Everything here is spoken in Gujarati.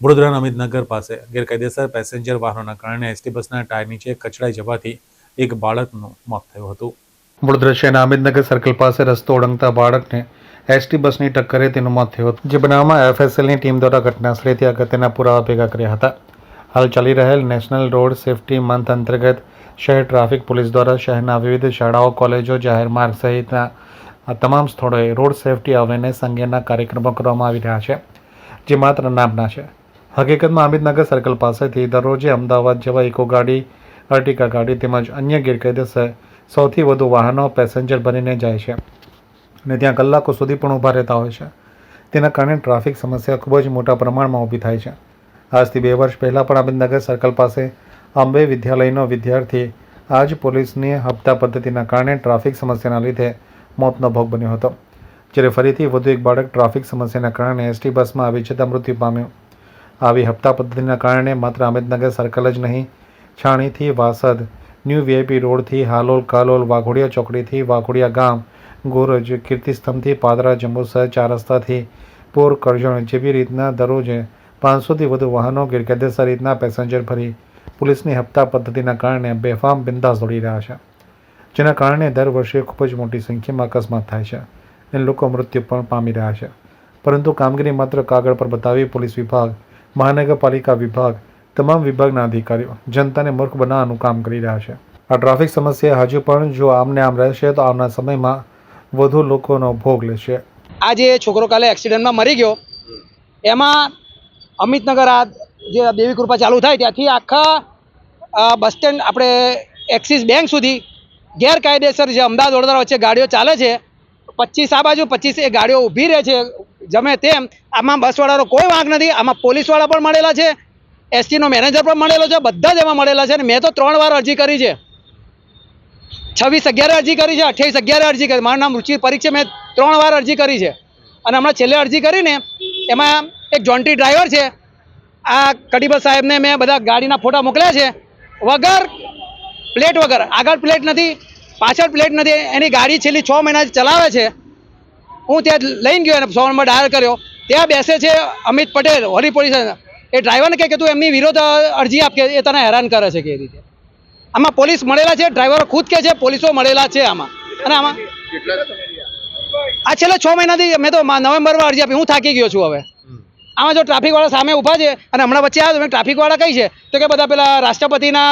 વડોદરાના અમિતનગર પાસે ગેરકાયદેસર પેસેન્જર વાહનોના કારણે એસટી બસના ટાયર નીચે કચડાઈ જવાથી એક બાળકનું મોત થયું હતું. વડોદરા શહેરના અમિતનગર સર્કલ પાસે રસ્તો ઓળંગતા બાળકને એસટી બસની ટક્કરે તેનું મોત થયું હતું, જે બનાવમાં એફએસએલની ટીમ દ્વારા ઘટનાસ્થળેથી અગત્યના પુરાવા ભેગા કર્યા હતા. હાલ ચાલી રહેલ નેશનલ રોડ સેફટી મંથ અંતર્ગત શહેર ટ્રાફિક પોલીસ દ્વારા શહેરના વિવિધ શાળાઓ, કોલેજો, જાહેર માર્ગ સહિતના તમામ સ્થળોએ રોડ સેફટી અવેરનેસ અંગેના કાર્યક્રમો કરવામાં આવી રહ્યા છે, જે માત્ર નામના છે. હકીકતમાં અમિતનગર સર્કલ પાસેથી દરરોજે અમદાવાદ જેવા ઇકો ગાડી, અર્ટિકા ગાડી તેમજ અન્ય ગેરકાયદેસર સૌથી વધુ વાહનો પેસેન્જર બનીને જાય છે અને ત્યાં કલાકો સુધી પણ ઊભા રહેતા હોય છે. તેના કારણે ટ્રાફિક સમસ્યા ખૂબ જ મોટા પ્રમાણમાં ઊભી થાય છે. આજથી બે વર્ષ પહેલાં પણ અમિતનગર સર્કલ પાસે અંબે વિદ્યાલયનો વિદ્યાર્થી આજ પોલીસની હપ્તા પદ્ધતિના કારણે ટ્રાફિક સમસ્યાના લીધે મોતનો ભોગ બન્યો હતો. જ્યારે ફરીથી વધુ એક બાળક ટ્રાફિક સમસ્યાના કારણે એસટી બસમાં આવી જતાં મૃત્યુ પામ્યું. આવી હપ્તા પદ્ધતિના કારણે માત્ર અમિતનગર સર્કલ જ નહીં, છાણીથી વાસદ, ન્યૂ વીઆઈપી રોડથી હાલોલ કાલોલ વાઘોડિયા ચોકડીથી વાઘોડિયા ગામ, ગોરજ કીર્તિસ્તંભથી પાદરા જંબુસર ચાર રસ્તાથી પોર કરજણ જેવી રીતના દરરોજે પાંચસોથી વધુ વાહનો ગેરકાયદેસર રીતના પેસેન્જર ભરી પોલીસની હપ્તા પદ્ધતિના કારણે બેફામ બિંદાસ દોડી રહ્યા છે. જેના કારણે દર વર્ષે ખૂબ જ મોટી સંખ્યામાં અકસ્માત થાય છે અને લોકો મૃત્યુ પણ પામી રહ્યા છે. પરંતુ કામગીરી માત્ર કાગળ પર બતાવી પોલીસ વિભાગ મહાનગરપાલિકા વિભાગ, તમામ વિભાગના અધિકારીઓ, જનતાને મૂર્ખ બનાવવાનું કામ કરી રહ્યા છે. આ ટ્રાફિક સમસ્યા હજુ પણ જો આમને આમ રહેશે તો આવનાર સમયમાં વધુ લોકોનો ભોગ લેશે. આ જે છોકરો કાલે એક્સિડન્ટમાં મરી ગયો, એમાં અમિતનગર આ જે દેવી કૃપા ચાલુ થાય ત્યાંથી આખા બસ સ્ટેન્ડ આપણે એક્સિસ બેંક સુધી ગેરકાયદેસર જે અમદાવાદ વડોદરા વચ્ચે ગાડીઓ ચાલે છે, પચીસ આ બાજુ પચીસ એ ગાડીઓ ઊભી રહે છે જમે તેમ આમાં બસવાળાનો કોઈ વાંક નથી. આમાં પોલીસવાળા પણ મળેલા છે. એસટીનો મેનેજર પણ મળેલો છે. બધા જ એમાં મળેલા છે. અને મેં તો ત્રણ વાર અરજી કરી છે. છવ્વીસ અગિયારે અરજી કરી છે. અઠ્યાવીસ અગિયારે અરજી કરી મારું નામ રુચિ પરીક્ષા મેં ત્રણ વાર અરજી કરી છે. અને હમણાં છેલ્લે અરજી કરીને એમાં એક જોન્ટી ડ્રાઈવર છે. આ કડીબલ સાહેબને મેં બધા ગાડીના ફોટા મોકલ્યા છે. વગર પ્લેટ વગર. આગળ પ્લેટ નથી. પાછળ પ્લેટ નથી. એની ગાડી છેલ્લી છ મહિનાથી ચલાવે છે. હું ત્યાં લઈને ગયો એને સોનમાં ડાયર કર્યો. ત્યાં બેસે છે અમિત પટેલ હોલી પોલીસ એ ડ્રાઈવરને કહે કે તું એમની વિરોધ અરજી આપ કે એ તને હેરાન કરે છે કે રીતે. આમાં પોલીસ મળેલા છે ડ્રાઈવરો ખુદ કે છે પોલીસો મળેલા છે આમાં. અને આમાં આ છેલ્લા છ મહિનાથી મેં તો નવેમ્બરમાં અરજી આપી. હું થાકી ગયો છું હવે. આમાં જો ટ્રાફિકવાળા સામે ઊભા છે અને હમણાં વચ્ચે આવ્યો મેં ટ્રાફિકવાળા કઈ છે તો કે બધા પેલા રાષ્ટ્રપતિના